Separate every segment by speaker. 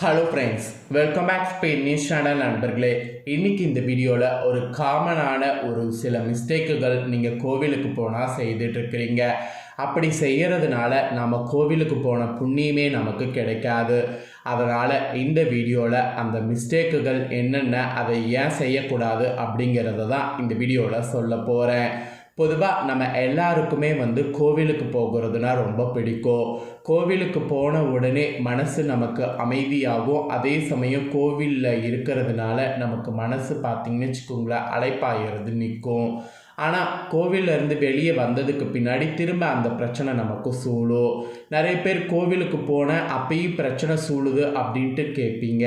Speaker 1: Hello friends welcome back Spain news channel நண்பர்களே. இன்னைக்கு இந்த வீடியோவில் ஒரு காமனான ஒரு சில மிஸ்டேக்குகள் நீங்கள் கோவிலுக்கு போனால் செய்துட்டு இருக்கிறீங்க. அப்படி செய்கிறதுனால நம்ம கோவிலுக்கு போன புண்ணியமே நமக்கு கிடைக்காது. அதனால் இந்த வீடியோவில் அந்த மிஸ்டேக்குகள் என்னென்ன அதை ஏன் செய்யக்கூடாது அப்படிங்கிறத தான் இந்த வீடியோவில் சொல்ல போகிறேன் பொதுவாக நம்ம எல்லாருக்குமே வந்து கோவிலுக்கு போகிறதுனா ரொம்ப பிடிக்கும். கோவிலுக்கு போன உடனே மனசு நமக்கு அமைதியாகும். அதே சமயம் கோவிலில் இருக்கிறதுனால நமக்கு மனசு பார்த்திங்கன்னு வச்சுக்கோங்களேன் அழைப்பாயிறது நிற்கும். ஆனால் கோவிலேருந்து வெளியே வந்ததுக்கு பின்னாடி திரும்ப அந்த பிரச்சனை நமக்கு சூழும். நிறைய பேர் கோவிலுக்கு போன அப்பயும் பிரச்சனை சூழுது அப்படின்ட்டு கேட்பீங்க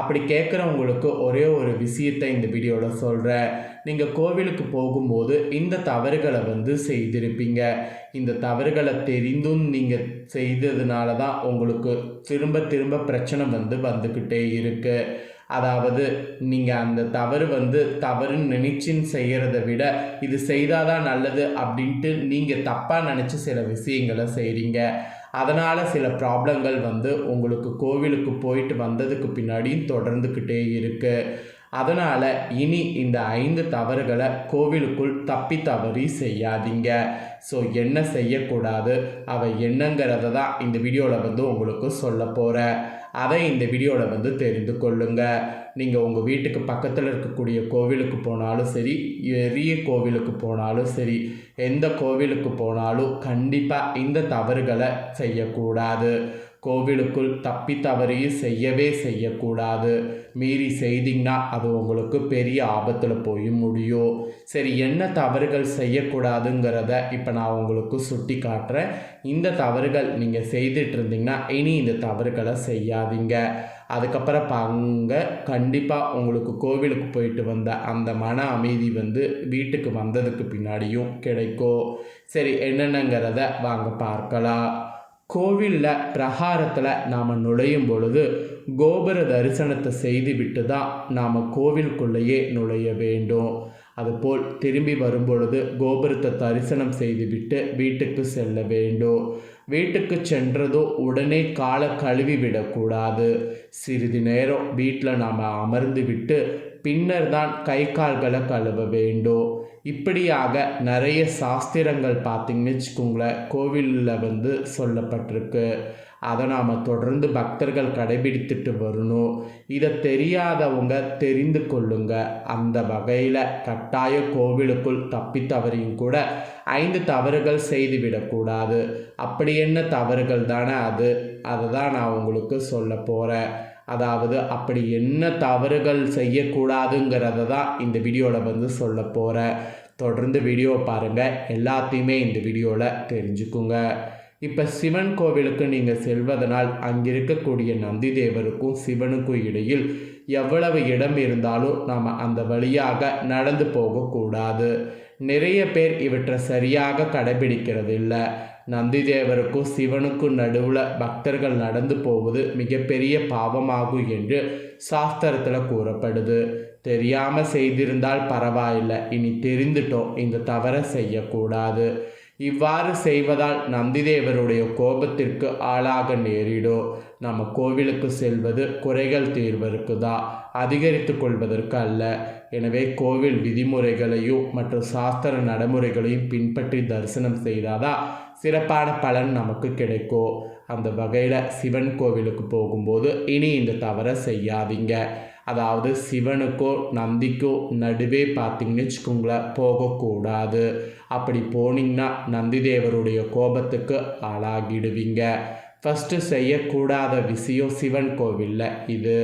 Speaker 1: அப்படி கேட்குறவங்களுக்கு ஒரே ஒரு விஷயத்தை இந்த வீடியோவில் சொல்கிறேன் நீங்கள் கோவிலுக்கு போகும்போது இந்த தவறுகளை வந்து செய்திருப்பீங்க. இந்த தவறுகளை தெரிந்தும் நீங்கள் செய்ததுனால தான் உங்களுக்கு திரும்ப திரும்ப பிரச்சனை வந்து வந்துக்கிட்டே இருக்குது அதாவது நீங்கள் அந்த தவறு வந்து தவறுன்னு நினைச்சின்னு செய்கிறத விட இது செய்தாதான் நல்லது அப்படின்ட்டு நீங்கள் தப்பாக நினச்சி சில விஷயங்களை செய்கிறீங்க அதனால் சில ப்ராப்ளங்கள் வந்து உங்களுக்கு கோவிலுக்கு போயிட்டு வந்ததுக்கு பின்னாடியும் தொடர்ந்துக்கிட்டே இருக்குது அதனால் இனி இந்த ஐந்து தவறுகளை கோவிலுக்குள் தப்பி தவறி செய்யாதீங்க. ஸோ என்ன செய்யக்கூடாது? அவை என்னங்கிறத தான் இந்த வீடியோவில் வந்து உங்களுக்கு சொல்ல போகிறேன் அதை இந்த வீடியோவில் வந்து தெரிந்து கொள்ளுங்க. நீங்கள் உங்கள் வீட்டுக்கு பக்கத்தில் இருக்கக்கூடிய கோவிலுக்கு போனாலும் சரி பெரிய கோவிலுக்கு போனாலும் சரி எந்த கோவிலுக்கு போனாலும் கண்டிப்பாக இந்த தவறுகளை செய்யக்கூடாது. கோவிலுக்குள் தப்பி தவறையும் செய்யவே செய்யக்கூடாது. மீறி செய்தீங்கன்னா அது உங்களுக்கு பெரிய ஆபத்தில் போய் முடியும். சரி என்ன தவறுகள் செய்யக்கூடாதுங்கிறத இப்போ நான் உங்களுக்கு சுட்டி காட்டுறேன். இந்த தவறுகள் நீங்கள் செய்துட்டு இருந்தீங்கன்னா இனி இந்த தவறுகளை செய்யாதீங்க. அதுக்கப்புறம் பாங்க கண்டிப்பாக உங்களுக்கு கோவிலுக்கு போயிட்டு வந்த அந்த மன அமைதி வந்து வீட்டுக்கு வந்ததுக்கு பின்னாடியும் கிடைக்கும். சரி என்னென்னங்கிறத வாங்க பார்க்கலாம். கோவிலில் பிரகாரத்தில் நாம் நுழையும் பொழுது கோபுர தரிசனத்தை செய்துவிட்டு தான் நாம் கோவிலுக்குள்ளேயே நுழைய வேண்டும். அதுபோல் திரும்பி வரும்பொழுது கோபுரத்தை தரிசனம் செய்துவிட்டு வீட்டுக்கு செல்ல வேண்டும். வீட்டுக்கு சென்றதோ உடனே காலை கழுவி விடக்கூடாது. சிறிது நேரம் வீட்டில் நாம் அமர்ந்து விட்டு பின்னர் தான் கை கால்களை கழுவ வேண்டும். இப்படியாக நிறைய சாஸ்திரங்கள் பார்த்திங்கன்னு வச்சுக்கோங்களேன் கோவிலில் வந்து சொல்லப்பட்டிருக்கு. அதை நாம் தொடர்ந்து பக்தர்கள் கடைபிடித்துட்டு வரணும். இதை தெரியாதவங்க தெரிந்து கொள்ளுங்க. அந்த வகையில் கட்டாய கோவிலுக்குள் தப்பி தவறியும் கூட ஐந்து தவறுகள் செய்துவிடக்கூடாது அப்படி என்ன தவறுகள் தானே அது? அதை தான் நான் உங்களுக்கு சொல்ல போகிறேன் அதாவது அப்படி என்ன தவறுகள் செய்யக்கூடாதுங்கிறத தான் இந்த வீடியோவில் வந்து சொல்ல போகிறேன் தொடர்ந்து வீடியோ பாருங்கள் எல்லாத்தையுமே இந்த வீடியோவில் தெரிஞ்சுக்குங்க. இப்போ சிவன் கோவிலுக்கு நீங்கள் செல்வதனால் அங்கே இருக்கக்கூடிய நந்தி தேவருக்கும் சிவனுக்கும் இடையில் எவ்வளவு இடம் இருந்தாலும் நாம் அந்த வழியாக நடந்து போகக்கூடாது. நிறைய பேர் இவற்றை சரியாக கடைபிடிக்கிறது இல்லை நந்திதேவருக்கும் சிவனுக்கும் நடுவில் பக்தர்கள் நடந்து போவது மிகப்பெரிய பாவமாகும் என்று சாஸ்திரத்தில் கூறப்படுது. தெரியாமல் செய்திருந்தால் பரவாயில்லை. இனி தெரிந்துட்டோம். இந்த தவறை செய்யக்கூடாது. இவ்வாறு செய்வதால் நந்திதேவருடைய கோபத்திற்கு ஆளாக நேரிடும். நம்ம கோவிலுக்கு செல்வது குறைகள் தீர்வதற்கு தான் அதிகரித்து கொள்வதற்கு அல்ல. எனவே கோவில் விதிமுறைகளையும் மற்றும் சாஸ்திர நடைமுறைகளையும் பின்பற்றி தரிசனம் செய்தாதான் சிறப்பான பலன் நமக்கு கிடைக்கும் அந்த வகையில் சிவன் கோவிலுக்கு போகும்போது இனி இந்த தவறை செய்யாதீங்க. அதாவது சிவனுக்கோ நந்திக்கோ நடுவே பார்த்தீங்கன்னு வச்சுக்கோங்களேன் போகக்கூடாது அப்படி போனீங்கன்னா நந்தி தேவருடைய கோபத்துக்கு ஆளாகிடுவீங்க. ஃபஸ்ட்டு செய்யக்கூடாத விஷயம் சிவன் கோவிலில் இது.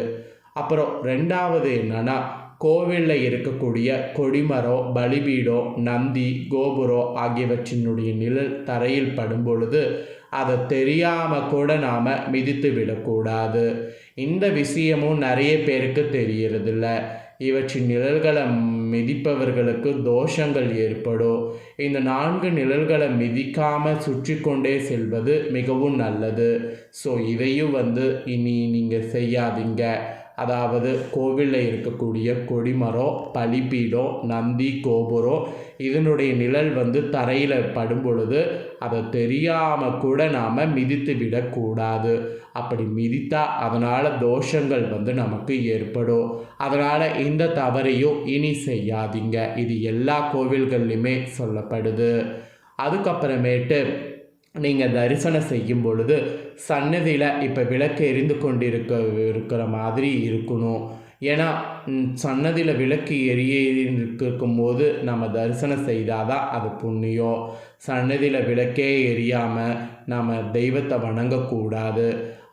Speaker 1: அப்புறம் ரெண்டாவது என்னென்னா கோவிலில் இருக்கக்கூடிய கொடிமரம் பலிபீடம் நந்தி கோபுரம் ஆகியவற்றினுடைய நிழல் தரையில் படும் பொழுது அதை தெரியாமல் கூட நாம் மிதித்து விடக்கூடாது. இந்த விஷயமும் நிறைய பேருக்கு தெரியறதில்ல. இவற்றின் நிழல்களை மிதிப்பவர்களுக்கு தோஷங்கள் ஏற்படும். இந்த நான்கு நிழல்களை மிதிக்காமல் சுற்றி கொண்டே செல்வது மிகவும் நல்லது. ஸோ இதையும் வந்து இனி நீங்கள் செய்யாதீங்க. அதாவது கோவிலில் இருக்கக்கூடிய கொடிமரம் பலிப்பீடம் நந்தி கோபுரம் இதனுடைய நிழல் வந்து தரையில் படும் பொழுது அதை தெரியாமல் கூட நாம் மிதித்து விடக்கூடாது. அப்படி மிதித்தா அதனால் தோஷங்கள் வந்து நமக்கு ஏற்படும். அதனால் இந்த தவறையும் இனி செய்யாதீங்க. இது எல்லா கோவில்கள்லையுமே சொல்லப்படுது. அதுக்கப்புறமேட்டு நீங்கள் தரிசனம் செய்யும் பொழுது சன்னதியில் இப்போ விளக்கு எரிந்து கொண்டிருக்க இருக்கிற மாதிரி இருக்கணும். ஏன்னா சன்னதியில் விளக்கு எரிய இருக்கும்போது நம்ம தரிசனம் செய்தால் தான் அது புண்ணியம். சன்னதியில் விளக்கே எரியாமல் நம்ம தெய்வத்தை வணங்கக்கூடாது.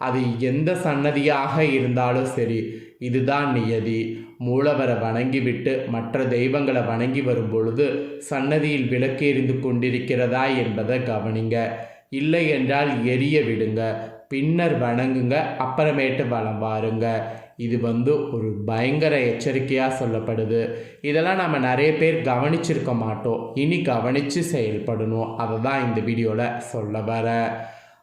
Speaker 1: அது எந்த சன்னதியாக இருந்தாலும் சரி இதுதான் நியதி. மூலவரை வணங்கிவிட்டு மற்ற தெய்வங்களை வணங்கி வரும்பொழுது சன்னதியில் விளக்கு எரிந்து கொண்டிருக்கிறதா என்பதை கவனிங்க. இல்லை என்றால் எரிய விடுங்க. பின்னர் வணங்குங்க. அப்புறமேட்டு வளம் வாருங்க. இது வந்து ஒரு பயங்கர எச்சரிக்கையாக சொல்லப்படுது. இதெல்லாம் நம்ம நிறைய பேர் கவனிச்சிருக்க மாட்டோம். இனி கவனித்து செயல்படணும். அதை தான் இந்த வீடியோவில் சொல்ல வரேன்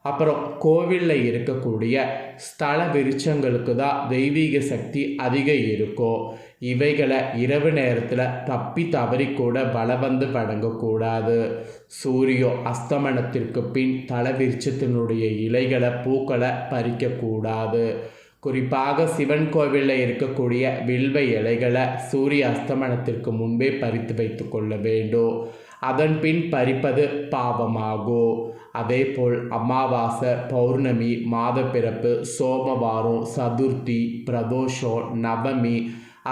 Speaker 1: அப்புறம் கோவிலில் இருக்கக்கூடிய ஸ்தல விருட்சங்களுக்கு தான் தெய்வீக சக்தி அதிகம் இருக்கும் இவைகளை இரவு நேரத்தில் தப்பி தவறி கூட வல வந்து சூரியோ அஸ்தமனத்திற்கு பின் தலை விருட்சத்தினுடைய இலைகளை பூக்களை பறிக்கக்கூடாது. குறிப்பாக சிவன் கோவிலில் இருக்கக்கூடிய வில்வ இலைகளை சூரிய அஸ்தமனத்திற்கு முன்பே பறித்து வைத்து கொள்ள வேண்டும். அதன் பின் பறிப்பது பாவமாகும் அதேபோல் அமாவாசை பௌர்ணமி மாதப்பிறப்பு சோமவாரம் சதுர்த்தி பிரதோஷம் நவமி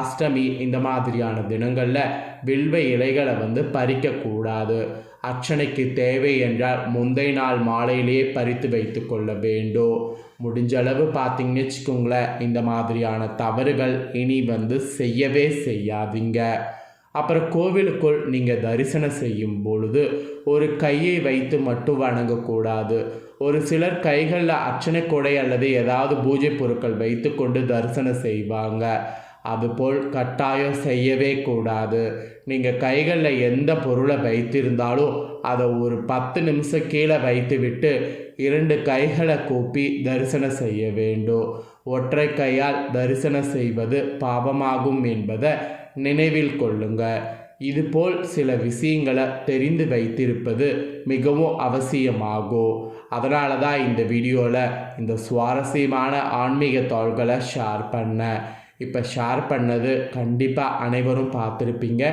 Speaker 1: அஷ்டமி இந்த மாதிரியான தினங்களில் வில்வ இலைகளை வந்து பறிக்கக்கூடாது அர்ச்சனைக்கு தேவை என்றால் முந்தைய நாள் மாலையிலேயே பறித்து வைத்து கொள்ள வேண்டும். முடிஞ்ச அளவு பார்த்தீங்கன்னு வச்சுக்கோங்களேன் இந்த மாதிரியான தவறுகள் இனி வந்து செய்யவே செய்யாதீங்க. அப்புறம் கோவிலுக்குள் நீங்கள் தரிசனம் செய்யும் பொழுது ஒரு கையை வைத்து மட்டும் வணங்கக்கூடாது. ஒரு சிலர் கைகளில் அர்ச்சனை கொடை அல்லது ஏதாவது பூஜை பொருட்கள் வைத்து கொண்டு தரிசனம் செய்வாங்க. அதுபோல் கட்டாயம் செய்யவே கூடாது. நீங்கள் கைகளில் எந்த பொருளை வைத்திருந்தாலும் அதை ஒரு பத்து நிமிஷம் கீழே வைத்துவிட்டு இரண்டு கைகளை கூப்பி தரிசனம் செய்ய வேண்டும். ஒற்றை கையால் தரிசனம் செய்வது பாவமாகும் என்பதை நினைவில் கொள்ளுங்க இதுபோல் சில விஷயங்களை தெரிந்து வைத்திருப்பது மிகவும் அவசியமாகும். அதனால தான் இந்த வீடியோவில் இந்த சுவாரஸ்யமான ஆன்மீக தாள்களை ஷேர் பண்ணேன். இப்போ ஷேர் பண்ணது கண்டிப்பாக அனைவரும் பார்த்துருப்பீங்க.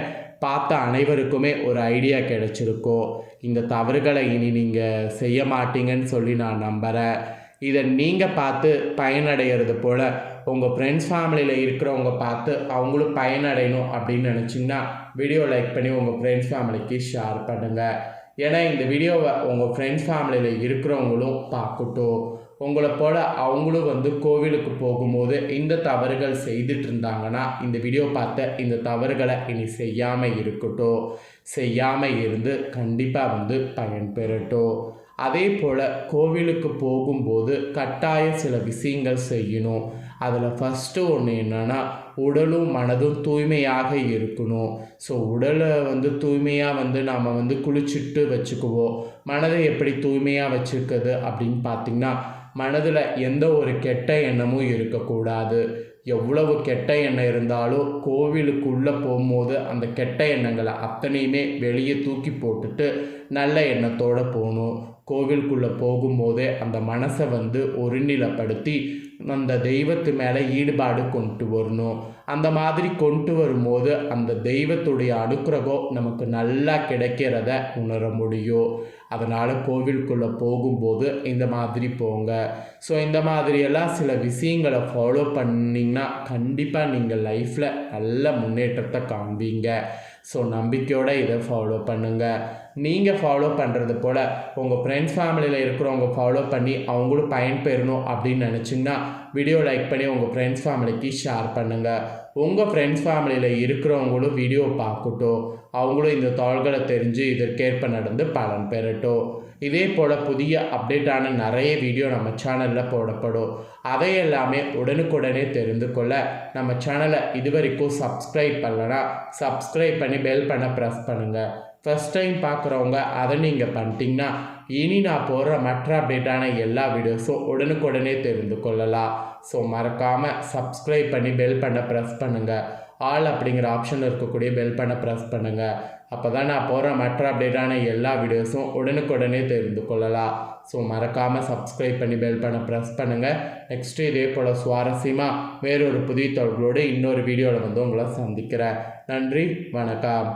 Speaker 1: பார்த்த அனைவருக்குமே ஒரு ஐடியா கிடச்சிருக்கோ. இந்த தவறுகளை இனி நீங்கள் செய்ய மாட்டீங்கன்னு சொல்லி நான் நம்புகிறேன் இதை நீங்கள் பார்த்து பயனடைகிறது போல் உங்கள் ஃப்ரெண்ட்ஸ் ஃபேமிலியில் இருக்கிறவங்க பார்த்து அவங்களும் பயனடையணும் அப்படின்னு நினச்சிங்கன்னா வீடியோ லைக் பண்ணி உங்கள் ஃப்ரெண்ட்ஸ் ஃபேமிலிக்கு ஷேர் பண்ணுங்கள் ஏன்னா இந்த வீடியோவை உங்கள் ஃப்ரெண்ட்ஸ் ஃபேமிலியில் இருக்கிறவங்களும் பார்க்கட்டும். உங்களை போல் அவங்களும் வந்து கோவிலுக்கு போகும்போது இந்த தவறுகள் செய்துட்டு இருந்தாங்கன்னா இந்த வீடியோ பார்த்த இந்த தவறுகளை இனி செய்யாமல் இருக்கட்டும். செய்யாமல் இருந்து கண்டிப்பாக வந்து பயன்பெறட்டும் அதே போல் கோவிலுக்கு போகும்போது கட்டாய சில விஷயங்கள் செய்யணும். அதில் ஃபஸ்ட்டு ஒன்று என்னென்னா உடலும் மனதும் தூய்மையாக இருக்கணும். ஸோ உடலை வந்து தூய்மையாக வந்து நாம் வந்து குளிச்சுட்டு வச்சுக்குவோம். மனதை எப்படி தூய்மையாக வச்சுருக்குது அப்படின்னு பார்த்திங்கன்னா மனதில் எந்த ஒரு கெட்ட எண்ணமும் இருக்கக்கூடாது. எவ்வளவு கெட்ட எண்ணம் இருந்தாலும் கோவிலுக்குள்ளே போகும்போது அந்த கெட்ட எண்ணங்களை அத்தனையுமே வெளியே தூக்கி போட்டுட்டு நல்ல எண்ணத்தோடு போகணும். கோவிலுக்குள்ளே போகும்போதே அந்த மனசை வந்து ஒருநிலைப்படுத்தி அந்த தெய்வத்து மேலே ஈடுபாடு கொண்டு வரணும். அந்த மாதிரி கொண்டு வரும்போது அந்த தெய்வத்துடைய அனுக்கிரகம் நமக்கு நல்லா கிடைக்கிறத உணர முடியும். அதனால் கோவிலுக்குள்ளே போகும்போது இந்த மாதிரி போங்க. ஸோ இந்த மாதிரியெல்லாம் சில விஷயங்களை ஃபாலோ பண்ணிங்கன்னா கண்டிப்பாக நீங்கள் லைஃப்பில் நல்ல முன்னேற்றத்தை காண்பீங்க. ஸோ நம்பிக்கையோடு இதை ஃபாலோ பண்ணுங்கள் நீங்கள் ஃபாலோ பண்ணுறது போல் உங்கள் ஃப்ரெண்ட்ஸ் ஃபேமிலியில் இருக்கிறவங்க ஃபாலோ பண்ணி அவங்களும் பயன்பெறணும் அப்படின்னு நினச்சிங்கன்னா வீடியோ லைக் பண்ணி உங்கள் ஃப்ரெண்ட்ஸ் ஃபேமிலிக்கு ஷேர் பண்ணுங்கள் உங்கள் ஃப்ரெண்ட்ஸ் ஃபேமிலியில் இருக்கிறவங்களும் வீடியோ பார்க்கட்டும். அவங்களும் இந்த தாள்களை தெரிஞ்சு இதற்கேற்ப நடந்து பலன் பெறட்டும். இதே போல் புதிய அப்டேட்டான நிறைய வீடியோ நம்ம சேனலில் போடப்படும். அதை எல்லாமே உடனுக்குடனே தெரிந்து கொள்ள நம்ம சேனலை இது வரைக்கும் சப்ஸ்கிரைப் பண்ணலன்னா சப்ஸ்கிரைப் பண்ணி பெல் பண்ண ப்ரெஸ் பண்ணுங்கள் ஃபஸ்ட் டைம் பார்க்குறவங்க அதை நீங்கள் பண்ணிட்டீங்கன்னா இனி நான் போடுற மற்ற அப்டேட்டான எல்லா வீடியோஸும் உடனுக்குடனே தெரிந்து கொள்ளலாம். ஸோ மறக்காமல் சப்ஸ்கிரைப் பண்ணி பெல் பண்ண ப்ரெஸ் பண்ணுங்கள் ஆல் அப்படிங்கிற ஆப்ஷன் இருக்கக்கூடிய பெல் பண்ண ப்ரெஸ் பண்ணுங்கள் அப்போ தான் நான் போடுற மற்ற அப்டேட்டான எல்லா வீடியோஸும் உடனுக்குடனே தெரிந்து கொள்ளலாம். ஸோ மறக்காமல் சப்ஸ்கிரைப் பண்ணி பெல் பண்ண ப்ரெஸ் பண்ணுங்கள் நெக்ஸ்ட்டு இதே போல் சுவாரஸ்யமாக வேறொரு புதிய தொழில்களோடு இன்னொரு வீடியோவில் வந்து உங்களை சந்திக்கிறேன். நன்றி வணக்கம்.